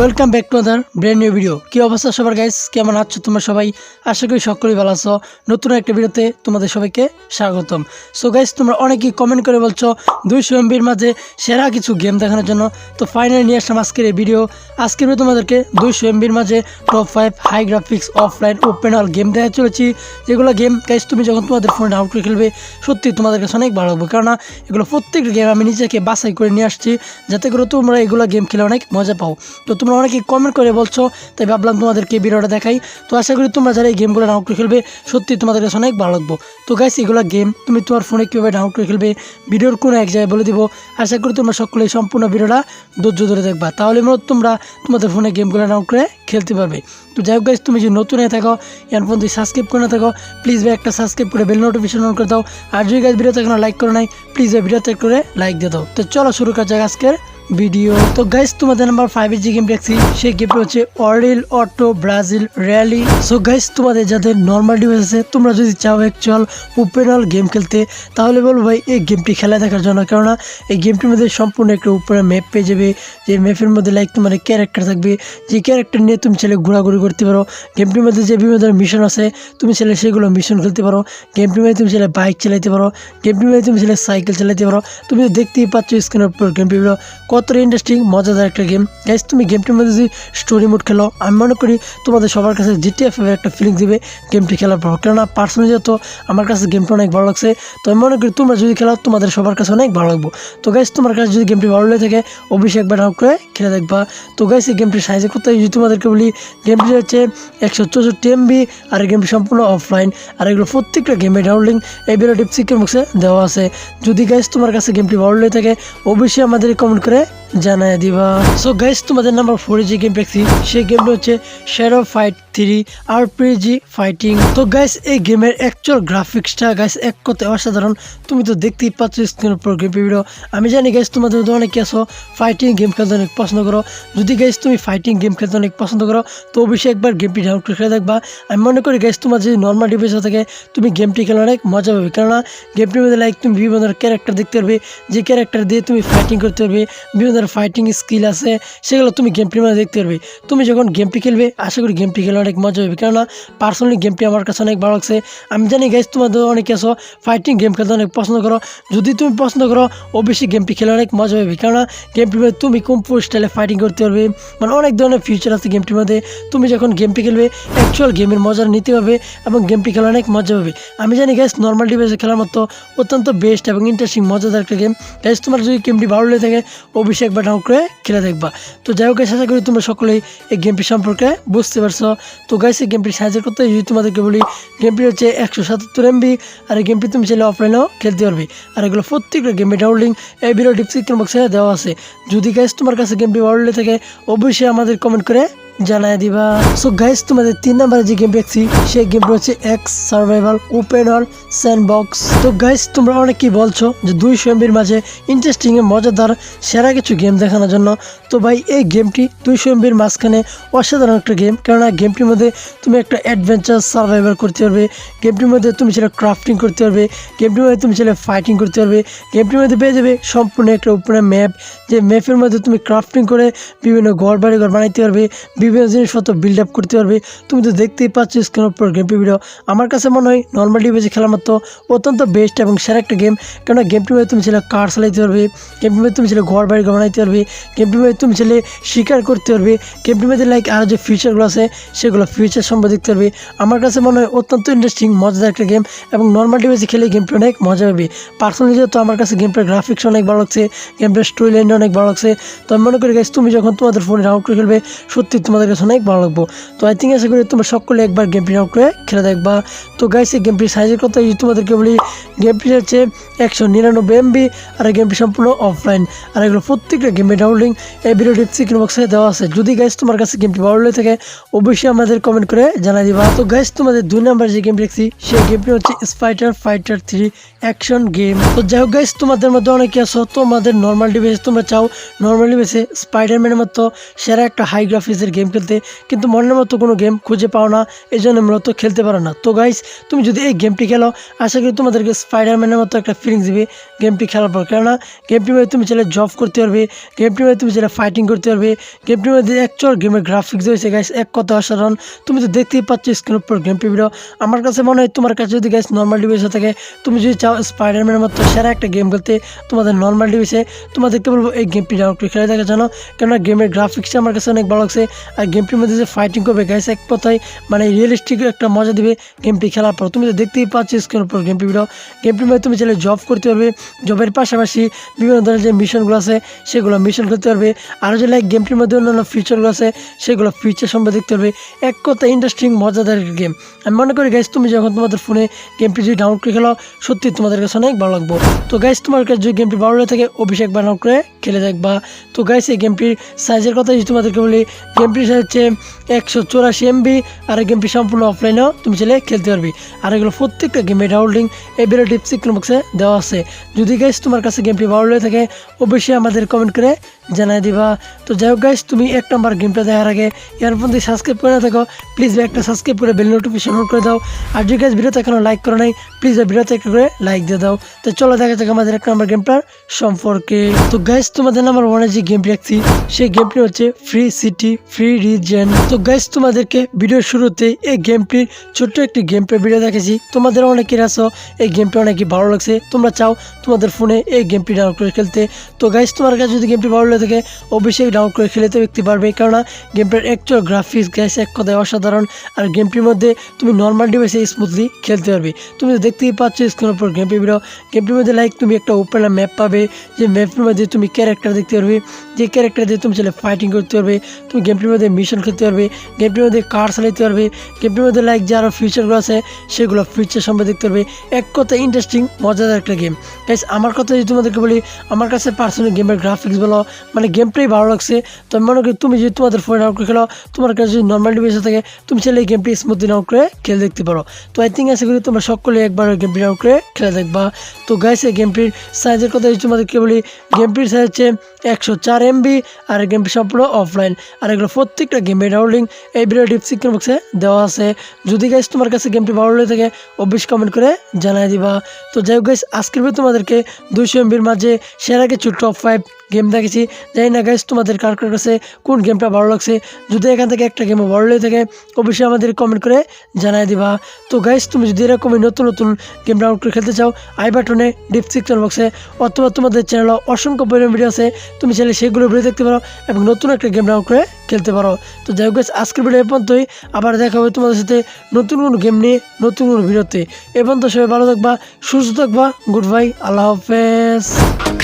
Welcome back to another brand new video কী অবস্থা সবার guys কেমন আছো তোমরা সবাই? আশা করি সকলেই ভালো আছো। নতুন একটা ভিডিওতে তোমাদের সবাইকে স্বাগতম। সো গাইস তোমরা অনেকেই কমেন্ট করে বলছো, দুইশো এমবির মাঝে সেরা কিছু গেম দেখানোর জন্য। তো ফাইনালি নিয়ে আসলাম আজকের এই ভিডিও আজকের ভিডিও তোমাদেরকে দুইশো এমবির মাঝে top five high graphics offline open world game দেখা চলেছি। যেগুলো গেম গাইস তুমি যখন তোমাদের ফোনে ডাউনলোড করে খেলবে সত্যি তোমাদের কাছে অনেক ভালো হবে কেননা, এগুলো প্রত্যেকটা গেম আমি নিজেকে বাছাই করে নিয়ে আসছি, যাতে করে তোমরা এগুলো গেম খেলে অনেক মজা পাও। তো তোমরা অনেকে কমেন্ট করে বলছো, তাই ভাবলাম তোমাদেরকে ভিডিওটা দেখাই। তো আশা করি তোমরা যারা এই গেমগুলো ডাউনলোড করে খেলবে, সত্যি তোমাদের কাছে অনেক ভালো লাগবো। তো গাইস এগুলো গেম তুমি তোমার ফোনে কীভাবে ডাউনলোড করে খেলবে, ভিডিওর কোনো এক জায়গায় বলে দিব। আশা করি তোমরা সকলে সম্পূর্ণ ভিডিওটা ধৈর্য ধরে দেখবা। তাহলে মূলত তোমরা তোমাদের ফোনে গেমগুলো ডাউনলোড করে খেলতে পারবে। তো যাই হোক গাইস তুমি যদি নতুন হয়ে থাকো, এখন পর্যন্ত সাবস্ক্রাইব করে না থাকো প্লিজ ভাই একটা সাবস্ক্রাইব করে বেল নোটিফিকেশন অন করে দাও। আর যদি গাইস ভিডিওতে এখনও লাইক করো নাই প্লিজ ভাই ভিডিওতে করে লাইক দিয়ে দাও। তো চলো শুরু করা যাক আজকের ভিডিও তো গাইস তোমাদের নাম্বার ফাইভের যে গেম দেখছি, সেই গেমটা হচ্ছে অরিল auto Brazil rally so guys তোমাদের যাদের নর্মাল ডিভাইস আছে, তোমরা যদি চাও অ্যাকচুয়াল ওপেন অল গেম খেলতে, তাহলে বলব ভাই এই গেমটি খেলা দেখার জন্য। কেননা এই গেমটির মধ্যে সম্পূর্ণ একটা উপরে ম্যাপ পেয়ে যাবে। যে ম্যাপের মধ্যে লাইক তোমার ক্যারেক্টার থাকবে। যে ক্যারেক্টার নিয়ে তুমি ছেলে ঘোরাঘুরি করতে পারো। গেমটির মধ্যে যে বিভিন্ন ধরনের মিশন আছে, তুমি ছেলে সেগুলো মিশন খেলতে পারো। গেমটির মধ্যে তুমি ছেলে বাইক চালাতে পারো। গেমটির মধ্যে তুমি ছেলে সাইকেল চালাতে পারো। তুমি তো দেখতেই পাচ্ছ স্ক্রিনের উপর গেমটিগুলো কতটা ইন্টারেস্টিং মজাদার একটা গেম গাইস তুমি গেমটির মধ্যে যদি স্টোরি মোড খেলো, আমি মনে করি তোমাদের সবার কাছে জিটিএফ একটা ফিলিং দিবে গেমটি খেলার পর। কেননা পার্সোনালি যত আমার কাছে গেমটা অনেক ভালো লাগছে, তো আমি মনে করি তোমরা যদি খেলাও তোমাদের সবার কাছে অনেক ভালো লাগবো। তো গাইস তোমার কাছে যদি গেমটি ভালো লেগে থাকে, অবশ্যই একবার ডাউন করে খেলে দেখবা। তো গাইস এই গেমটির সাইজে করতে যদি তোমাদেরকে বলি গেমটি হচ্ছে একশো চৌষট্টি এমবি আর এই গেমটি সম্পূর্ণ অফলাইন আর এগুলো প্রত্যেকটা গেমের ডাউনলিং এই ভিডিও ডিপসিকের বক্সে দেওয়া আছে। যদি গাইস তোমার কাছে গেমটি ভালো লেগে থাকে, অবশ্যই আমাদের কমেন্ট করে জানাই দিবা। সো গাইস তোমাদের নাম্বার ফোরে যে গেম দেখছি, সেই গেমটা হচ্ছে Shadow Fight three R P G fighting তো গাইস এই গেমের অ্যাকচুয়াল গ্রাফিক্সটা গাইস এক কথায় অসাধারণ। তুমি তো দেখতেই পাচ্ছ স্ক্রিনের উপর গেম ভিডিও আমি জানি গাইস তোমাদের মধ্যে অনেকে আছো ফাইটিং গেম খেলতে অনেক পছন্দ করো। যদি গাইস তুমি ফাইটিং গেম খেলতে অনেক পছন্দ করো, তো অবশ্যই একবার গেমটি ডাউনলোড করে দেখবা। আমি মনে করি গাইস তোমার যদি নর্মাল ডিভাইস থাকে, তুমি গেমটি খেলে অনেক মজা পাবে। কেননা গেমটির মধ্যে লাইক তুমি বিভিন্ন ধরনের ক্যারেক্টার দেখতে পারবে, যে ক্যারেক্টার দিয়ে তুমি ফাইটিং করতে পারবে, বিভিন্ন ধরনের ফাইটিং স্কিল আছে, সেগুলো তুমি গেমটির মধ্যে দেখতে পারবে। তুমি যখন গেমটি খেলবে, আশা করি গেমটি খেলে অনেক মজা হবে কেননা পার্সোনালি গেমটি আমার কাছে অনেক ভালো লাগছে। আমি জানি গাইস তোমাদের অনেকে আছো ফাইটিং গেম খেলতে অনেক পছন্দ করো। যদি তুমি পছন্দ করো, অবশ্যই গেমটি খেলে অনেক মজা হবে কেননা গেমটির মধ্যে তুমি কম্পো স্টাইলে ফাইটিং করতে পারবে। মানে অনেক ধরনের ফিউচার আছে গেমটির মধ্যে তুমি যখন গেমটি খেলবে অ্যাকচুয়াল গেমের মজা নিতে পারবে এবং গেমটি খেলা অনেক মজা হবে। আমি জানি গাইস নর্মাল ডিভাইসে খেলার মতো অত্যন্ত বেস্ট এবং ইন্টারেস্টিং মজাদার একটা গেম গাইস তোমার যদি গেমটি ভালো লেগে থাকে, অবশ্যই একবার ডাউন করে খেলে দেখবা। তো যাই হোক আশা করি তোমরা সকলেই এই গেমটি সম্পর্কে বুঝতে পারছ। তো গাইস এই গেমটি সাহায্য করতে যদি তোমাদেরকে বলি গেমটি হচ্ছে একশো সাতাত্তর এমবি আর এই গেমটি তুমি চাইলে অফলাইনেও খেলতে পারবে। আর এগুলো প্রত্যেকটা গেমের ডাউনলিং এই ভিডিও ডিসক্রিপশন বক্সে দেওয়া আছে। যদি গাইস তোমার কাছে গেমটি ভালো লেগে থাকে, অবশ্যই আমাদের কমেন্ট করে জানাই দিবা। সো গাইস তোমাদের তিন নাম্বারে যে গেম দেখছি, সেই গেমটা হচ্ছে X survival open world sandbox তো গাইস তোমরা অনেকেই বলছো যে দুইশো এমবির মাঝে ইন্টারেস্টিং মজাদার, সেরা কিছু গেম দেখানোর জন্য। তো ভাই, এই গেমটি দুইশো এমবির মাঝখানে অসাধারণ একটা গেম কেননা গেমটির মধ্যে তুমি একটা অ্যাডভেঞ্চার সার্ভাইভাল করতে পারবে। গেমটির মধ্যে তুমি সেটা ক্রাফটিং করতে পারবে। গেমটির মধ্যে তুমি সেটা ফাইটিং করতে পারবে। গেমটির মধ্যে পেয়ে যাবে সম্পূর্ণ একটা উপরে ম্যাপ যে ম্যাপের মধ্যে তুমি ক্রাফটিং করে বিভিন্ন ঘর বাড়ি ঘর বানাইতে পারবে। বিভিন্ন জিনিসপত্র বিল্ড আপ করতে পারবে। তুমি তো দেখতেই পাচ্ছ স্ক্রিনের উপর গেমটি ভিডিও আমার কাছে মনে হয় নর্মাল ডিভাইসে খেলার মতো অত্যন্ত বেস্ট এবং সেরা একটা গেম কেননা গেমটির মধ্যে তুমি ছেলে কার চালাইতে পারবে। গেমটির মধ্যে তুমি ছেলে ঘর বাড়ি বানাইতে পারবে। গেমটির মধ্যে তুমি ছেলে শিকার করতে পারবে। গেমটির মধ্যে লাইক আরও যে ফিচারগুলো আছে, সেগুলো ফিচার সম্পর্কে দেখতে পারবে। আমার কাছে মনে হয় অত্যন্ত ইন্টারেস্টিং মজাদার একটা গেম এবং নর্মাল ডিভাইসে খেলে গেমটি অনেক মজা পাবে। পার্সোনালি যেহেতু আমার কাছে গেমটার গ্রাফিক্স অনেক ভালো লাগছে গেমটার স্টোরি লাইনটা অনেক ভালো লাগছে, তো আমি মনে করি গাইস তুমি যখন তোমাদের ফোনে করে খেলবে, সত্যি তোমাদের কাছে অনেক ভালো লাগবে। তো আই থিঙ্ক আশা করি তোমরা সকলে একবার গেমটি ডাউনলোড করে খেলে দেখবা। তো গাইস এই গেমটির সাইজের কথা তোমাদেরকে বলি গেমটি হচ্ছে একশো নিরানব্বই এমবি আর এই গেমটি সম্পূর্ণ অফলাইন আর এগুলো প্রত্যেকটা গেমের ডাউনলোডিং এই ভিডিও ডিসক্রিপশন বক্সে দেওয়া আছে। যদি গাইস তোমার কাছে গেমটি ভালো লেগে থাকে, অবশ্যই আমাদের কমেন্ট করে জানাই দিবা। তো গাইস তোমাদের দুই নাম্বার যে গেম দেখছি, সেই গেমটি হচ্ছে spider fighter three action game তো যাই হোক গাইস তোমাদের মধ্যে অনেকে আছো, তোমাদের নর্মাল ডিভাইস তোমরা চাও। নর্মাল ডিভাইসে স্পাইডারম্যানের মতো সেরা একটা হাই গ্রাফিক্সের গেম গেম খেলতে, কিন্তু মনের মতো কোনো গেম খুঁজে পাও না এই জন্য মূলত খেলতে পারো না। তো গাইস তুমি যদি এই গেমটি খেলো, আশা করি তোমাদেরকে স্পাইডারম্যানের মতো একটা ফিলিংস দিবে। গেমটি খেলার পর, কেননা গেমটির মধ্যে তুমি চাইলে জব করতে পারবে গেমটির মধ্যে তুমি চাইলে ফাইটিং করতে পারবে গেমটির মধ্যে অ্যাকচুয়াল গেমের গ্রাফিক্স রয়েছে গাইস এক কথা অসাধারণ। তুমি তো দেখতেই পাচ্ছ স্ক্রিনের উপর গেমটি ভিডিও আমার কাছে মনে হয় তোমার কাছে যদি গাইস নর্মাল ডিভাইসে থাকে, তুমি যদি চাও স্পাইডারম্যানের মতো সেরা একটা গেম খেলতে, তোমাদের নর্মাল ডিভাইসে তোমাদেরকে বলব এই গেমটি ডাউনলোড করে খেলে দেখার জন্য কেননা গেমের গ্রাফিক্সটা আমার কাছে অনেক ভালো লাগছে। আর গেমটির মধ্যে যে ফাইটিং করবে গাইস এক কথায় মানে রিয়েলিস্টিক একটা মজা দিবে গেমটি খেলার পর। তুমি তো দেখতেই পাচ্ছ স্ক্রিনের উপর গেমটি ভিডিও গেমটির মধ্যে তুমি চাইলে জব করতে পারবে জবের পাশাপাশি বিভিন্ন ধরনের যে মিশনগুলো আছে, সেগুলো মিশন করতে পারবে। আরও যে লাইক গেমটির মধ্যে অন্যান্য ফিচারগুলো আছে, সেগুলো ফিচার সম্পর্কে দেখতে পারবে। এক কথা ইন্টারেস্টিং মজাদার গেম আমি মনে করি গাইস তুমি যখন তোমাদের ফোনে গেমটি যদি ডাউনলোড করে খেলো, সত্যি তোমাদের কাছে অনেক ভালো লাগবে। তো গাইস তোমার কাছে যদি গেমটি ভালো লাগে থাকে অভিষেক ডাউনলোড করে খেলে দেখবা। তো গাইস এই গেমটির সাইজের কথা যদি তোমাদেরকে বলি গেমটির সাইজ হচ্ছে একশো চৌরাশি এমবি আর এই গেমটি সম্পূর্ণ অফলাইনেও তুমি চাইলে খেলতে পারবি। আর এগুলো প্রত্যেকটা গেমের ডাউনলোডিং এই ভিডিও ডিসক্রিপশন বক্সে দেওয়া আছে। যদি গাইস তোমার কাছে গেমটি ভালো লাগে থাকে, অবশ্যই আমাদের কমেন্ট করে জানাই দিবা। তো যাই হোক গাইস তুমি এক নম্বর গেমটা দেখার আগে এর মধ্যে সাবস্ক্রাইব করে না থাকো প্লিজ একটা সাবস্ক্রাইব করে বেল নোটিফিকেশন অন করে দাও। আর যদি গাইস ভিডিওতে এখনও লাইক করো নাই প্লিজ ভাই ভিডিওতে একটা করে লাইক দিয়ে দাও। তো চলো দেখা যাক আমাদের এক নম্বর গেমটার সম্পর্কে। তো গাইস তোমাদের নাম্বার ওয়ানে যে গেমটি রাখছি সেই গেমটি হচ্ছে ফ্রি সিটি ফ্রি রিজেন তো গাইস তোমাদেরকে ভিডিওর শুরুতে এই গেমটির ছোট্ট একটি গেম প্লে ভিডিও দেখেছি তোমাদের অনেকের আছো, এই গেমটি অনেকই ভালো লাগছে। তোমরা চাও তোমাদের ফোনে এই গেমটি ডাউনলোড করে খেলতে। তো গাইস তোমার কাছে যদি গেমটি ভালো লাগে থাকে, অবশ্যই ডাউনলোড করে খেলতে দেখতে পারবে। কেননা গেমটার অ্যাকচুয়াল গ্রাফিক্স গাইস এক কথায় অসাধারণ। আর গেমটির মধ্যে তুমি নর্মাল ডিভাইসে স্মুথলি খেলতে পারবে। তুমি দেখতেই পাচ্ছ স্ক্রিনের উপর গেমটি ভিডিও গেমটির মধ্যে লাইক তুমি একটা ওপেন ম্যাপ পাবে। যে ম্যাপের মধ্যে তুমি ক্যারেক্টার দেখতে পারবে। যে ক্যারেক্টার দিয়ে তুমি চাইলে ফাইটিং করতে পারবে। তুমি গেমটির মধ্যে মিশন খেলতে পারবে গেমটির মধ্যে কার চালাতে পারবে গেমটির মধ্যে লাইক যে আরও ফিচারগুলো আছে, সেগুলো ফিচার সম্পর্কে দেখতে পারবে। এক কথা ইন্টারেস্টিং মজাদার একটা গেম গাইস আমার কথা যদি তোমাদেরকে বলি, আমার কাছে পার্সোনাল গেমের গ্রাফিক্স বলো মানে গেমটাই ভালো লাগছে, তো আমি মনে করি তুমি যদি তোমাদের ফোনে ডাউনলোড করে খেলো, তোমার কাছে যদি নর্মাল ডিভাইসে থাকে, তুমি চাইলে এই গেমটি স্মুথলি ডাউনলোড করে খেলে দেখতে পারো। তো আই থিঙ্ক আশা করি তোমরা সকলে একবার গেমটি ডাউনলোড করে খেলে দেখবা। তো গাইস এই গেমটির সাইজের কথা যদি তোমাদেরকে বলি গেমটির সাইজ হচ্ছে একশো চার এমবি আর গেমটি সম্পূর্ণ অফলাইন আর এগুলো প্রত্যেকটা গেমের ডাউনলিং এই ভিডিও ডিসক্রিপশন বক্সে দেওয়া আছে। যদি গাইস তোমার কাছে গেমটি ভালো লেগে থাকে, অবশ্যই কমেন্ট করে জানাই দিবা। তো যাই হোক গাইস আজকের তোমাদেরকে দুইশো এমবির মাঝে সেরা কিছু টপ ফাইভ গেম দেখেছি। জানি না গাইস তোমাদের কার কার কাছে কোন গেমটা ভালো লাগছে। যদি এখান থেকে একটা গেমও ভালো লেগে থাকে অবশ্যই আমাদের কমেন্ট করে জানাই দিবা। তো গাইস তুমি যদি এরকমই নতুন নতুন গেম ডাউনলোড করে খেলতে চাও আই বাটনে ডিসক্রিপশন বক্সে অথবা তোমাদের চ্যানেলে অসংখ্য পরিমাণ ভিডিও আছে তুমি চাইলে সেগুলো ভিডিও দেখতে পারো এবং নতুন একটা গেম ডাউনলোড করে খেলতে পারো। তো যাই হোক guys, আজকের ভিডিও এ পর্যন্তই। আবার দেখা হবে তোমাদের সাথে নতুন কোনো গেম নিয়ে নতুন কোনো ভিডিওতে। এ পর্যন্ত সবাই ভালো থাকবা সুস্থ থাকবা গুড বাই আল্লাহ হাফেজ।